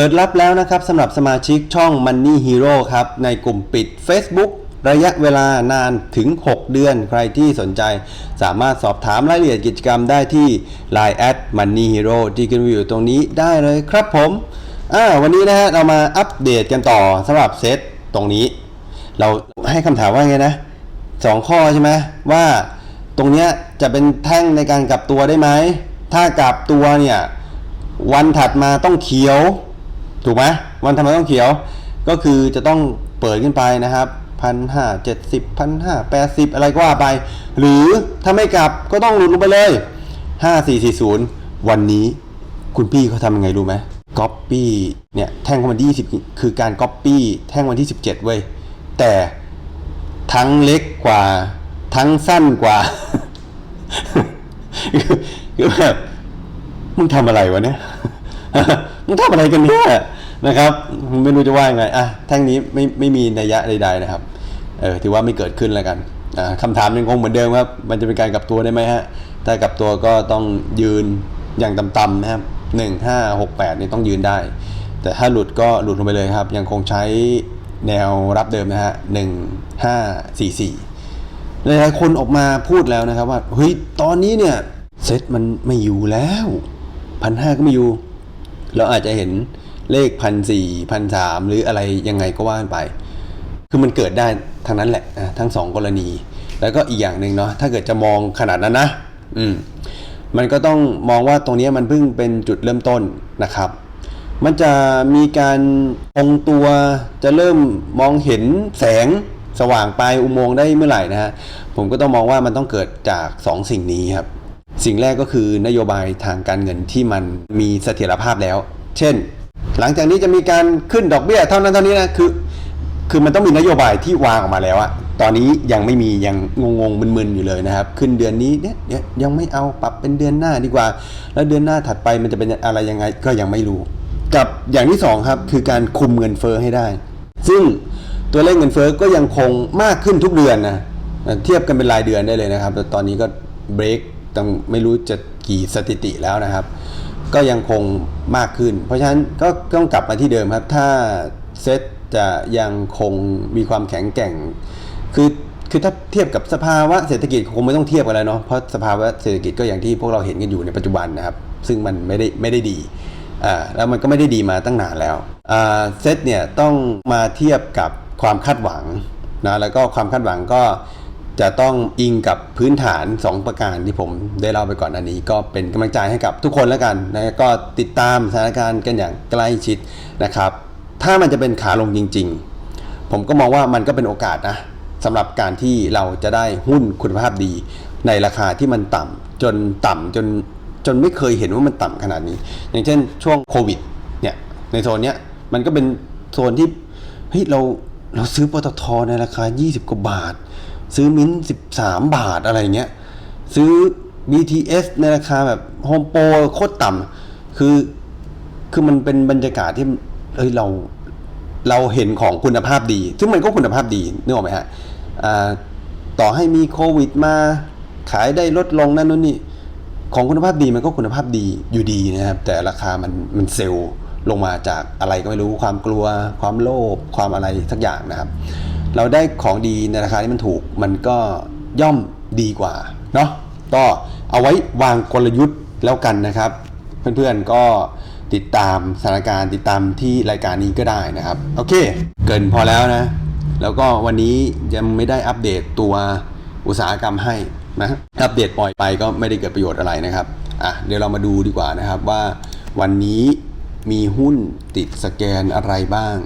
ปิดรับแล้วนะครับสำหรับสมาชิกช่อง Money Hero ครับ ในกลุ่มปิด Facebook ระยะเวลานานถึง 6 เดือนใครที่สนใจ สามารถสอบถามรายละเอียดกิจกรรมได้ที่ Line at Money Hero ที่ขึ้นอยู่ตรงนี้ได้เลยครับผมอ่าวันนี้นะฮะเรามาอัปเดตกันต่อสำหรับเซตตรงนี้ เราให้คำถามว่าไงนะสองข้อใช่ไหมว่าตรงเนี้ยจะเป็นแท่งในการกลับตัวได้ไหม ถ้ากลับตัวเนี่ยวันถัดมาต้องเขียว ถูกไหมวันถัดมต้องเขียว ก็คือจะต้องเปิดขึ้นไปนะครับพันห้าเจ็ดสิบพันห้าแปดสิบอะไรก็ว่าไป หรือถ้าไม่กลับก็ต้องหลุดลงไปเลยห้าสี่สี่ศูนย์วันนี้คุณพี่เขาทำยังไงรู้ไหมก๊อปปี้เนี่ยแท่งของวันที่ยี่สิบคือการก๊อปปี้แท่งวันที่สิบเจ็ดเว้ย แต่ทั้งเล็กกว่า ทั้งสั้นกว่าคือแบบมึงทำอะไรวะเนี่ยมึงทำอะไรกันเนี่ย นะครับ ไม่รู้จะว่ายังไงอะแท่งนี้ไม่ไม่มีนัยยะใดๆนะครับเออถือว่าไม่เกิดขึ้นแล้วกันอ่าคำถามยังคงเหมือนเดิมครับ มันจะเป็นการกลับตัวได้ไหมฮะถ้ากลับตัวก็ต้องยืนอย่างต่ำๆนะครับหนึ่งห้าหกแปดนี่ต้องยืนได้ แต่ถ้าหลุดก็หลุดลงไปเลยครับ ยังคงใช้แนวรับเดิมนะฮะหนึ่งห้าสี่สี่หลายๆคนออกมาพูดแล้วนะครับว่าเฮ้ยตอนนี้เนี่ยเซตมันไม่อยู่แล้วพันห้าก็ไม่อยู่ เราอาจจะเห็น เลขพันสี่พันสามหรืออะไรยังไงก็ว่ากันไป คือมันเกิดได้ทั้งนั้นแหละทั้งสองกรณี แล้วก็อีกอย่างหนึ่งเนาะถ้าเกิดจะมองขนาดนั้นนะ อืมมันก็ต้องมองว่าตรงนี้มันเพิ่งเป็นจุดเริ่มต้นนะครับ มันจะมีการองตัวจะเริ่มมองเห็นแสงสว่างปลายอุโมงค์ได้เมื่อไหร่นะฮะผมก็ต้องมองว่ามันต้องเกิดจาก 2สิ่งนี้ครับ สิ่งแรกก็คือนโยบายทางการเงินที่มันมีเสถียรภาพแล้ว เช่น หลังจากนี้จะมีการขึ้นดอกเบี้ยเท่านั้นเท่านี้นะคือคือมันต้องมีนโยบายที่วางออกมาแล้วอะตอนนี้ยังไม่มียังงงๆมึนๆอยู่เลยนะครับ ขึ้นเดือนนี้เนี่ยเนี่ยยังไม่เอาปรับเป็นเดือนหน้าดีกว่า แล้วเดือนหน้าถัดไปมันจะเป็นอะไรยังไงก็ยังไม่รู้ กับอย่างที่สองครับคือการคุมเงินเฟ้อให้ได้ ซึ่งตัวเลขเงินเฟ้อก็ยังคงมากขึ้นทุกเดือนนะเทียบกันเป็นรายเดือนได้เลยนะครับแต่ตอนนี้ก็เบรกต้องไม่รู้จะกี่สถิติแล้วนะครับ ก็ยังคงมากขึ้น เพราะฉะนั้นก็ต้องกลับมาที่เดิมครับ ถ้าเซตจะยังคงมีความแข็งแกร่ง คือคือถ้าเทียบกับสภาวะเศรษฐกิจคงไม่ต้องเทียบกันแล้วเนาะเพราะสภาวะเศรษฐกิจก็อย่างที่พวกเราเห็นกันอยู่ในปัจจุบันนะครับ ซึ่งมันไม่ได้ไม่ได้ดีอ่าแล้วมันก็ไม่ได้ดีมาตั้งนานแล้วอ่าเซตเนี่ยต้องมาเทียบกับความคาดหวังนะแล้วก็ความคาดหวังก็ จะต้องอิงกับพื้นฐาน 2 ประการที่ผมได้เล่าไปก่อนอันนี้ ก็เป็นกำลังใจให้กับทุกคนแล้วกันนะก็ติดตามสถานการณ์กันอย่างใกล้ชิดนะครับ ถ้ามันจะเป็นขาลงจริง ๆ ผมก็มองว่ามันก็เป็นโอกาสนะสำหรับการที่เราจะได้หุ้นคุณภาพดี ในราคาที่มันต่ำจนต่ำจนจนไม่เคยเห็นว่ามันต่ำขนาดนี้ อย่างเช่นช่วงโควิดเนี่ยในโซนเนี้ยมันก็เป็นโซนที่เฮ้ยเราเราซื้อปตทในราคา 20 กว่าบาท ซื้อมิ้นท์13บาทอะไรเงี้ย ซื้อ BTS ในราคาแบบโฮมโปรโคตรต่ำคือคือมันเป็นบรรยากาศที่เอ้ยเราเราเห็นของคุณภาพดี ซึ่งมันก็คุณภาพดีนึกออกไหมฮะต่อให้มีโควิดมาขายได้ลดลงนั่นนู่นนี่ของคุณภาพดีมันก็คุณภาพดีอยู่ดีนะครับ แต่ราคามันมันเซลล์ลงมาจากอะไรก็ไม่รู้ความกลัว ความโลภความอะไรสักอย่างนะครับ เราได้ของดีในราคาที่มันถูก มันก็ย่อมดีกว่าเนาะก็เอาไว้วางกลยุทธ์แล้วกันนะครับ เพื่อนๆก็ติดตามสถานการณ์ติดตามที่รายการนี้ก็ได้นะครับ โอเค เกินพอแล้วนะ แล้วก็วันนี้ยังไม่ได้อัปเดตตัวอุตสาหกรรมให้นะอัปเดตปล่อยไปก็ไม่ได้เกิดประโยชน์อะไรนะครับอะเดี๋ยวเรามาดูดีกว่านะครับว่าวันนี้มีหุ้นติดสแกนอะไรบ้าง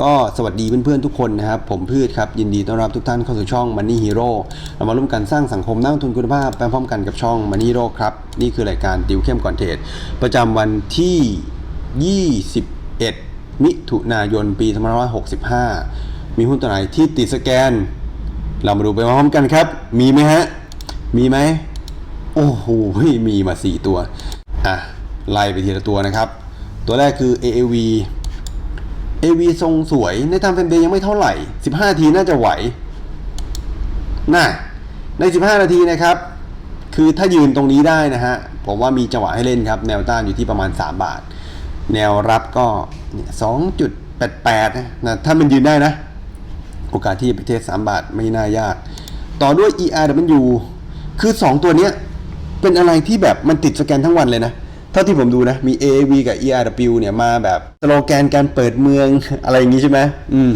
ก็สวัสดีเพื่อนๆทุกคนนะครับ ผมพืชครับ ยินดีต้อนรับทุกท่านเข้าสู่ช่อง Money Hero เรามาร่วมกันสร้างสังคมนักลงทุนคุณภาพไปพร้อมกันกับช่อง Money Hero ครับ นี่คือรายการติวเข้มก่อนเทรดประจำวันที่ 21 มิถุนายนปี2565 มีหุ้นตัวไหนที่ติดสแกน เรามาดูไปพร้อมกันครับ มีไหมฮะ มีไหมโอ้โหมีมา 4 ตัวอะไล่ไปทีละตัวนะครับ ตัวแรกคือ AAV AV ทรงสวยในทำเฟรมเดย์ยังไม่เท่าไหร่ 15ทีน่าจะไหวน่ะใน 15 นาทีนะครับ คือถ้ายืนตรงนี้ได้นะฮะ ผมว่ามีจังหวะให้เล่นครับ แนวต้านอยู่ที่ประมาณ 3 บาท แนวรับก็เนี่ย2.88นะนะถ้ามันยืนได้นะ โอกาสที่จะไปเทส3บาทไม่น่ายาก ต่อด้วย ERW คือ 2 ตัวเนี้ยเป็นอะไรที่แบบมันติดสแกนทั้งวันเลยนะ เท่าที่ผมดูนะ มี AAV กับ ERW เนี่ยมาแบบสโลแกนการเปิดเมืองอะไรอย่างนี้ใช่ไหมอืม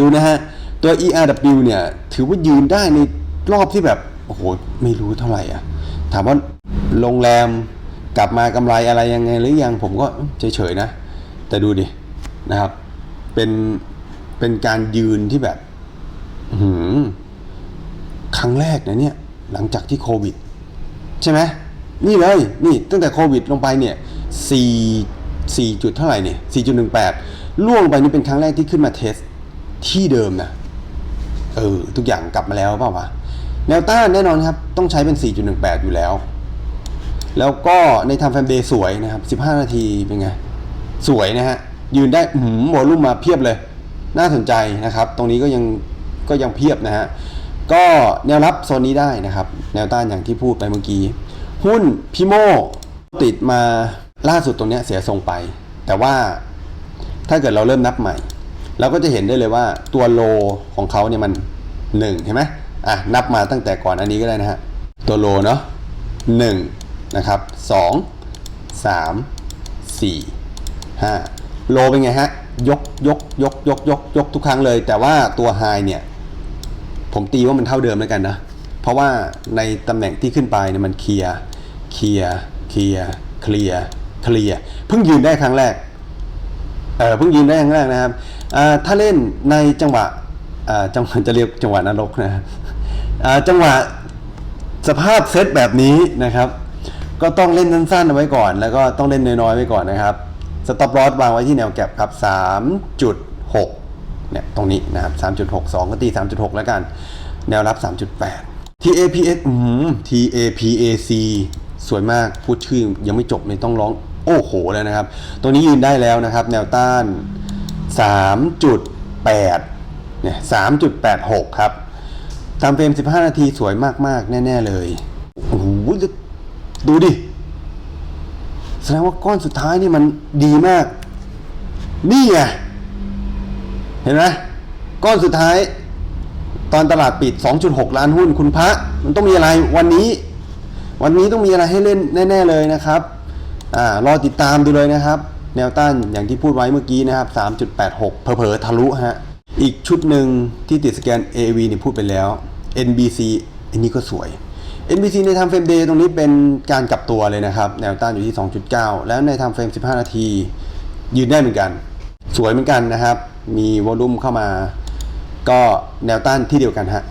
ดูนะฮะ ตัว ERW เนี่ย ถือว่ายืนได้ในรอบที่แบบ โอ้โห ไม่รู้เท่าไหร่อะ ถามว่าโรงแรมกลับมากำไรอะไรยังไงหรือยังผมก็เฉยๆนะ แต่ดูดินะครับ เป็นเป็นการยืนที่แบบอื้อหืครั้งแรกนะเนี่ย หลังจากที่โควิด ใช่ไหม นี่เลยนี่ตั้งแต่โควิดลงไปเนี่ยสี่สี่จุดเท่าไหร่เนี่ยสี่จุดหนึ่งแปดล่วงไปนี่เป็นครั้งแรกที่ขึ้นมาเทสที่เดิมนะเออทุกอย่างกลับมาแล้วเปล่าวะแนวต้านแน่นอนครับ ต้องใช้เป็น 4.18 อยู่แล้ว แล้วก็ในทำแฟนเบย์สวยนะครับ 15 นาทีเป็นไง สวยนะฮะ ยืนได้หืมโวลุ่มมาเพียบเลย น่าสนใจนะครับ ตรงนี้ก็ยังก็ยังเพียบนะฮะ ก็แนวรับโซนนี้ได้นะครับ แนวต้านอย่างที่พูดไปเมื่อกี้ หุ้นพิโมติดมาล่าสุดตรงนี้เสียทรงไป แต่ว่าถ้าเกิดเราเริ่มนับใหม่เราก็จะเห็นได้เลยว่าตัวโลของเขาเนี่ยมันหนึ่งเห็นไหมอะนับมาตั้งแต่ก่อนอันนี้ก็ได้นะฮะตัวโลเนาะหนึ่งนะครับสองสามสี่ห้าโลเป็นไงฮะยกยกยกยกยกยกทุกครั้งเลย แต่ว่าตัวไฮเนี่ยผมตีว่ามันเท่าเดิมแล้วกันนะเพราะว่าในตำแหน่งที่ขึ้นไปเนี่ยมันเคลียร์ เคลียร์เคลียร์เคลียร์เคลียร์เพิ่งยืนได้ครั้งแรกเออเพิ่งยืนได้ครั้งแรกนะครับอ่าถ้าเล่นในจังหวะอ่าจังหวะจะเรียกจังหวะนรกนะอ่าจังหวะสภาพเซตแบบนี้นะครับ ก็ต้องเล่นสั้นๆเอาไว้ก่อน แล้วก็ต้องเล่นน้อยๆไว้ก่อนนะครับสต็อปลอสวางไว้ที่แนวแก็บครับ3.6เนี่ยตรงนี้นะครับ3.62 ก็ตี 3.6 แล้วกัน แนวรับ 3.8 TAPS อืม TAPAC สวยมากพูดชื่อยังไม่จบเลยต้องร้องโอ้โหเลยนะครับตัวนี้ยืนได้แล้วนะครับ แนวต้าน 3.8เนี่ย3.86 ครับตามเฟรม 15 นาทีสวยมาก ๆ แน่ ๆ เลย โอ้โห ดูดิ แสดงว่าก้อนสุดท้ายนี่มันดีมาก นี่ไง เห็นไหมก้อนสุดท้าย ตอนตลาดปิด 2.6 ล้านหุ้นคุณพระ มันต้องมีอะไรวันนี้ วันนี้ต้องมีอะไรให้เล่นแน่ๆเลยนะครับอ่ารอติดตามดูเลยนะครับ แนวต้านอย่างที่พูดไว้เมื่อกี้นะครับ 3.86 เผลอๆทะลุฮะอีกชุดหนึ่งที่ติดสแกน AV นี่พูดไปแล้ว NBC อันนี้ก็สวย NBC ในทำเฟรมเดย์ตรงนี้เป็นการกลับตัวเลยนะครับ แนวต้านอยู่ที่ 2.9 แล้วในทำเฟรม 15 นาที ยืนได้เหมือนกัน สวยเหมือนกันนะครับ มีวอลุ่มเข้ามา ก็แนวต้านที่เดียวกันฮะ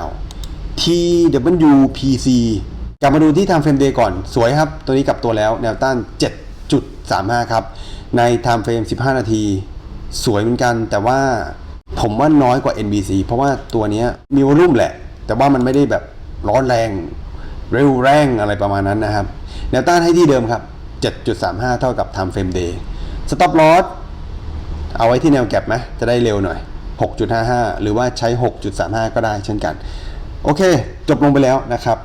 2.9 TWPC กลับมาดูที่ทำเฟรมเดย์ก่อนสวยครับ ตัวนี้กลับตัวแล้วแนวต้าน 7.35 ครับ ใน Time Frame 15 นาที สวยเหมือนกัน แต่ว่าผมว่าน้อยกว่า NBC เพราะว่าตัวนี้มีวอลุ่มแหละ แต่ว่ามันไม่ได้แบบร้อนแรง เร็วแรงอะไรประมาณนั้นนะครับ แนวต้านให้ที่เดิมครับ 7.35 เท่ากับ Time Frame Day Stop Loss เอาไว้ที่แนวแก็บไหมจะได้เร็วหน่อย 6.55 หรือว่าใช้ 6.35 ก็ได้เช่นกัน โอเค จบลงไปแล้วนะครับ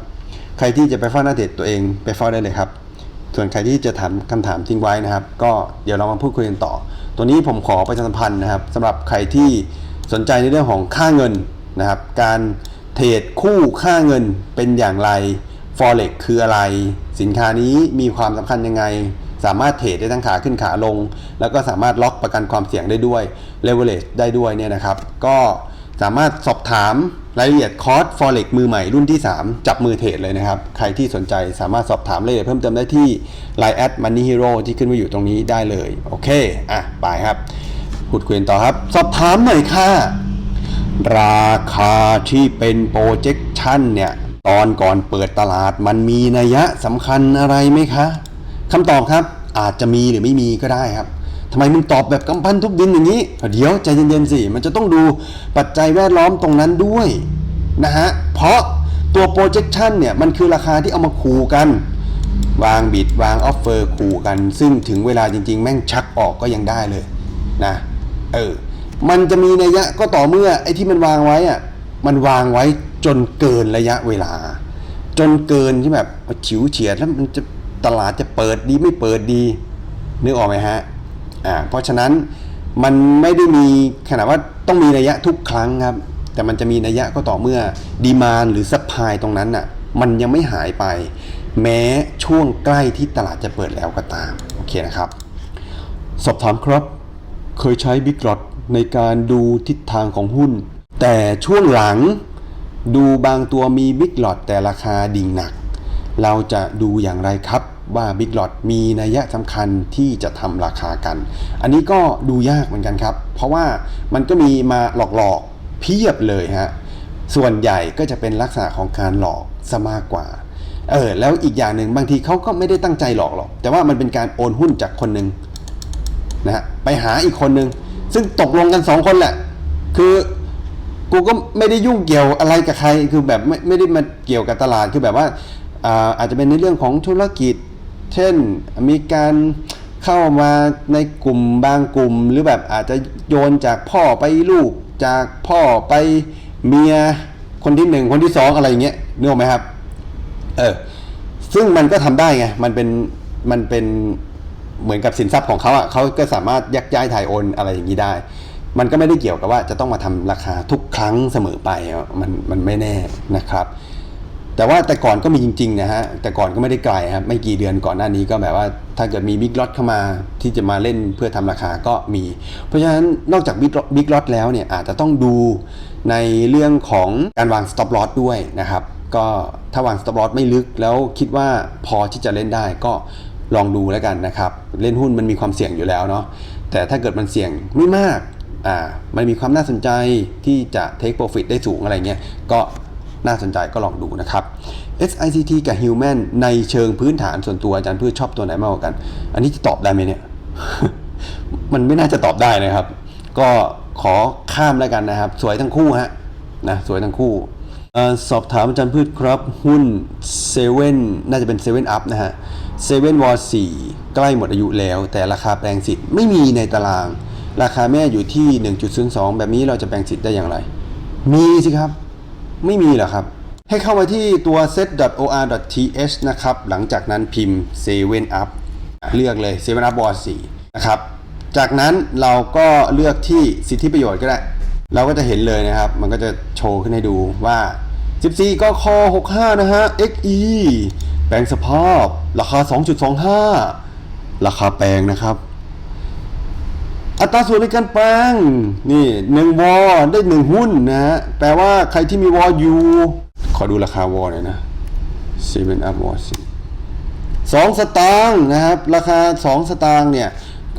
ใครที่จะไปเฝ้าหน้าเดตัวเองไปเฝ้าได้เลยครับ ส่วนใครที่จะถามคำถามทิ้งไว้นะครับ ก็เดี๋ยวเรามาพูดคุยกันต่อ ตัวนี้ผมขอประชาสัมพันธ์นะครับสำหรับใครที่สนใจในเรื่องของค่าเงินนะครับ การเทรดคู่ค่าเงินเป็นอย่างไร forex คืออะไร สินค้านี้มีความสำคัญยังไง สามารถเทรดได้ทั้งขาขึ้นขาลง แล้วก็สามารถล็อกประกันความเสี่ยงได้ด้วย leverage ได้ด้วยเนี่ยนะครับ ก็ สามารถสอบถามรายละเอียดคอร์ส forex มือใหม่รุ่นที่ 3 จับมือเทรดเลยนะครับ ใครที่สนใจสามารถสอบถามรายละเอียดเพิ่มเติมได้ที่ line at money hero ที่ขึ้นมาอยู่ตรงนี้ได้เลย โอเค อะ ไปครับพูดคุยต่อครับ สอบถามหน่อยค่ะ ราคาที่เป็น projection เนี่ย ตอนก่อนเปิดตลาดมันมีนัยสำคัญอะไรไหมคะคำตอบครับอาจจะมีหรือไม่มีก็ได้ครับ ทำไมมึงตอบแบบกำปั้นทุบดินอย่างนี้ เดี๋ยวใจเย็นๆสิ มันจะต้องดูปัจจัยแวดล้อมตรงนั้นด้วยนะฮะ เพราะตัว projection เนี่ย มันคือราคาที่เอามาขู่กัน วางบิดวางออฟเฟอร์ขู่กัน ซึ่งถึงเวลาจริง ๆ แม่งชักออกก็ยังได้เลยนะเออมันจะมีนัยยะก็ต่อเมื่อไอ้ที่มันวางไว้อะมันวางไว้จนเกินระยะเวลา จนเกินที่แบบฉิวเฉียดแล้วมันจะตลาดจะเปิดดีไม่เปิดดีนึกออกไหมฮะ อ่าเพราะฉะนั้นมันไม่ได้มีขนาดว่าต้องมีนัยะทุกครั้งครับ แต่มันจะมีนัยะก็ต่อเมื่อดีมานหรือซัพพลายตรงนั้นน่ะมันยังไม่หายไป แม้ช่วงใกล้ที่ตลาดจะเปิดแล้วก็ตามโอเคนะครับ สอบถามครับ เคยใช้บิ๊ก o อ t ในการดูทิศทางของหุ้น แต่ช่วงหลังดูบางตัวมีบิ๊ก o อ t แต่ราคาดิ่งหนัก เราจะดูอย่างไรครับ ว่าบิ๊ก o อ t มีนัยยะสำคัญที่จะทำราคากัน อันนี้ก็ดูยากเหมือนกันครับ เพราะว่ามันก็มีมาหลอกๆเพียบเลยฮะ ส่วนใหญ่ก็จะเป็นลักษณะของการหลอกซะมากกว่า เออแล้วอีกอย่างหนึ่งบางทีเขาก็ไม่ได้ตั้งใจหลอกหรอก แต่ว่ามันเป็นการโอนหุ้นจากคนหนึ่งนะฮะไปหาอีกคนหนึ่งซึ่งตกลงกันสองคนแหละ คือกูก็ไม่ได้ยุ่งเกี่ยวอะไรกับใคร คือแบบไม่ไม่ได้มาเกี่ยวกับตลาด คือแบบว่าอาอาจจะเป็นในเรื่องของธุรกิจ เช่นมีการเข้ามาในกลุ่มบางกลุ่ม หรือแบบอาจจะโยนจากพ่อไปลูกจากพ่อไปเมียคนที่หนึ่งคนที่สองอะไรอย่างเงี้ยนึกออกไหมครับเออซึ่งมันก็ทำได้ไงมันเป็นมันเป็นเหมือนกับสินทรัพย์ของเขาอะเขาก็สามารถยักย้ายถ่ายโอนอะไรอย่างนี้ได้ มันก็ไม่ได้เกี่ยวกับว่าจะต้องมาทำราคาทุกครั้งเสมอไปมันมันไม่แน่นะครับ แต่ว่าแต่ก่อนก็มีจริงๆนะฮะแต่ก่อนก็ไม่ได้ไกลครับไม่กี่เดือนก่อนหน้านี้ก็แบบว่าถ้าเกิดมีบิ๊กล็อตเข้ามาที่จะมาเล่นเพื่อทำราคาก็มี เพราะฉะนั้นนอกจากบิ๊กล็อตแล้วเนี่ยอาจจะต้องดูในเรื่องของการวาง stop loss ด้วยนะครับก็ถ้าวาง stop loss ไม่ลึกแล้วคิดว่าพอที่จะเล่นได้ก็ลองดูแล้วกันนะครับเล่นหุ้นมันมีความเสี่ยงอยู่แล้วเนาะแต่ถ้าเกิดมันเสี่ยงไม่มากอ่ามันมีความน่าสนใจที่จะ take profit ได้สูงอะไรเงี้ยก็ น่าสนใจก็ลองดูนะครับ SICT กับ Human ในเชิงพื้นฐานส่วนตัวอาจารย์พืชชอบตัวไหนมากกว่ากัน อันนี้จะตอบได้ไหมเนี่ย มันไม่น่าจะตอบได้นะครับ ก็ขอข้ามแล้วกันนะครับ สวยทั้งคู่ฮะนะสวยทั้งคู่สอบถามอาจารย์พืชครับ หุ้นเซเว่นน่าจะเป็นเซเว่นอัพนะฮะเซเว่นวอสี่ใกล้หมดอายุแล้ว แต่ราคาแปลงสิทธิ์ไม่มีในตาราง ราคาแม่อยู่ที่ 1.02 แบบนี้เราจะแปลงสิทธิ์ได้อย่างไร มีสิครับ ไม่มีเหรอครับ ให้เข้ามาที่ตัว set.or.th นะครับ หลังจากนั้นพิมพ์ 7 up เลือกเลย 7 up wall 4นะครับ จากนั้นเราก็เลือกที่สิทธิประโยชน์ก็ได้ เราก็จะเห็นเลยนะครับ มันก็จะโชว์ขึ้นให้ดูว่า 14 ก็คอ65 นะฮะ XE แปลงสภาพ ราคา 2.25 ราคาแปลงนะครับ อัตราส่วนในการแปลงนี่หนึ่งวอได้หนึ่งหุ้นนะฮะแปลว่าใครที่มีวออยู่ ขอดูราคาวอหน่อยนะ seven up วอสี่สองสตางค์นะครับ ราคาสองสตางค์เนี่ย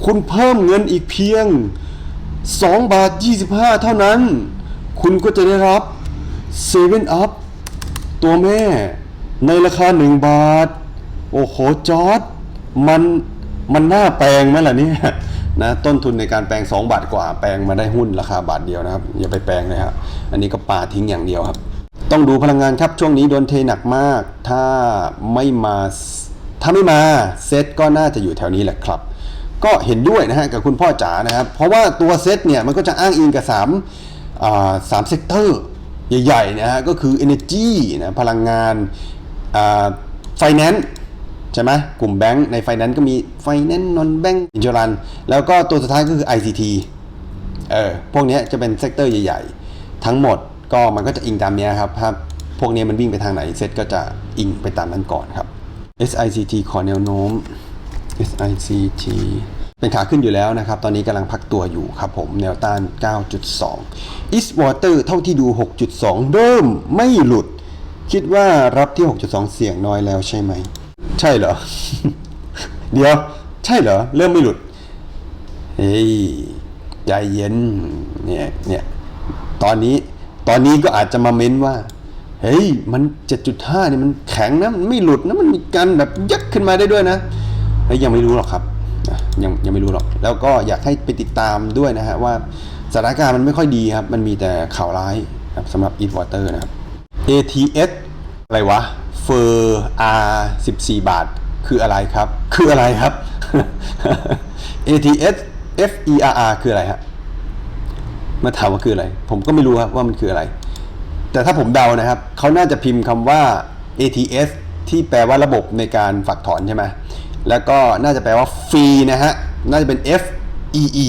คุณเพิ่มเงินอีกเพียง2บาท25เท่านั้น คุณก็จะได้รับ7 up ตัวแม่ ในราคา1บาท โอ้โหจอร์ดมันมันน่าแปลงไหมล่ะเนี่ย นะต้นทุนในการแปลง 2 บาทกว่า แปลงมาได้หุ้นราคาบาทเดียวนะครับอย่าไปแปลงเลยครับอันนี้ก็ปาทิ้งอย่างเดียวครับ ต้องดูพลังงานครับช่วงนี้โดนเทหนักมาก ถ้าไม่มาถ้าไม่มาเซตก็น่าจะอยู่แถวนี้แหละครับ ก็เห็นด้วยนะฮะกับคุณพ่อจ๋านะครับ เพราะว่าตัวเซตเนี่ยมันก็จะอ้างอิงกับ3อ่าสามเซกเตอร์ใหญ่ๆนะฮะก็คือ Energy นะพลังงานอ่า Finance ใช่ไหมกลุ่มแบงก์ใน Finance ก็มี Finance Non Bank Insurance แล้วก็ตัวสุดท้ายก็คือ ICT เออพวกนี้จะเป็นเซกเตอร์ใหญ่ ๆ ทั้งหมดก็มันก็จะอิงตามเนี้ยครับถ้าพวกนี้มันวิ่งไปทางไหนเซตก็จะอิงไปตามนั้นก่อนครับ SICT ขอแนวโน้ม SICT เป็นขาขึ้นอยู่แล้วนะครับ ตอนนี้กำลังพักตัวอยู่ครับผมแนวต้าน 9.2 East Water เท่าที่ดู 6.2 เริ่มไม่หลุด คิดว่ารับที่ 6.2 เสี่ยงน้อยแล้วใช่ไหม ใช่เหรอ เดี๋ยว ใช่เหรอ เริ่มไม่หลุด เฮ้ย ใจเย็น เนี่ย เนี่ย ตอนนี้ ตอนนี้ก็อาจจะมาเม้นว่า เฮ้ย มัน7.5เนี่ยมันแข็งนะ มันไม่หลุดนะ มันมีการแบบยักขึ้นมาได้ด้วยนะ เฮ้ย ยังไม่รู้หรอกครับ ยังยังไม่รู้หรอก แล้วก็อยากให้ไปติดตามด้วยนะฮะว่าสถานการณ์มันไม่ค่อยดีครับ มันมีแต่ข่าวร้ายครับสำหรับ Eat Water นะครับ ATS อะไรวะ เฟอร์ R 14บาท คืออะไรครับ คืออะไรครับ ATS FERR คืออะไรฮะมาถามว่าคืออะไร ผมก็ไม่รู้ครับว่ามันคืออะไร แต่ถ้าผมเดานะครับ เขาน่าจะพิมพ์คำว่า ATS ที่แปลว่าระบบในการฝากถอนใช่ไหมแล้วก็น่าจะแปลว่าฟรีนะฮะ น่าจะเป็น F E E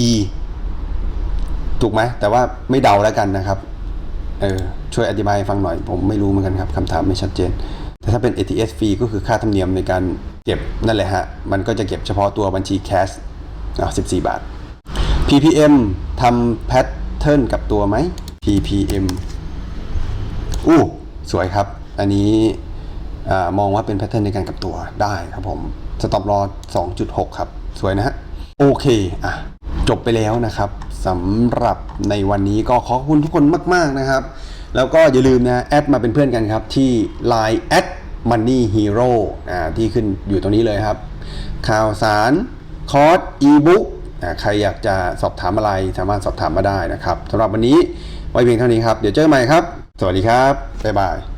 ถูกไหม แต่ว่าไม่เดาแล้วกันนะครับ เออ ช่วยอธิบายฟังหน่อย ผมไม่รู้เหมือนกันครับคำถามไม่ชัดเจน แต่ถ้าเป็น ATS ฟรีก็คือค่าธรรมเนียมในการเก็บนั่นแหละฮะ มันก็จะเก็บเฉพาะตัวบัญชีแคชอะ14 บาท PPM ทำแพทเทิร์นกับตัวไหม PPM อู้สวยครับ อันนี้อมองว่าเป็นแพทเทิร์นในการกับตัวได้ครับผมสต็อปลอ2.6 ครับ สวยนะฮะ โอเค อะ จบไปแล้วนะครับสำหรับในวันนี้ก็ขอบคุณทุกคนมาก ๆ นะครับ แล้วก็อย่าลืมนะแอดมาเป็นเพื่อนกันครับ ที่ Line แอด Money Hero อ่าที่ขึ้นอยู่ตรงนี้เลยครับ ข่าวสาร คอร์สอีบุ๊กใครอยากจะสอบถามอะไรสามารถสอบถามมาได้นะครับสำหรับวันนี้ไว้เพียงเท่านี้ครับ เดี๋ยวเจอกันใหม่ครับ สวัสดีครับ บ๊ายบาย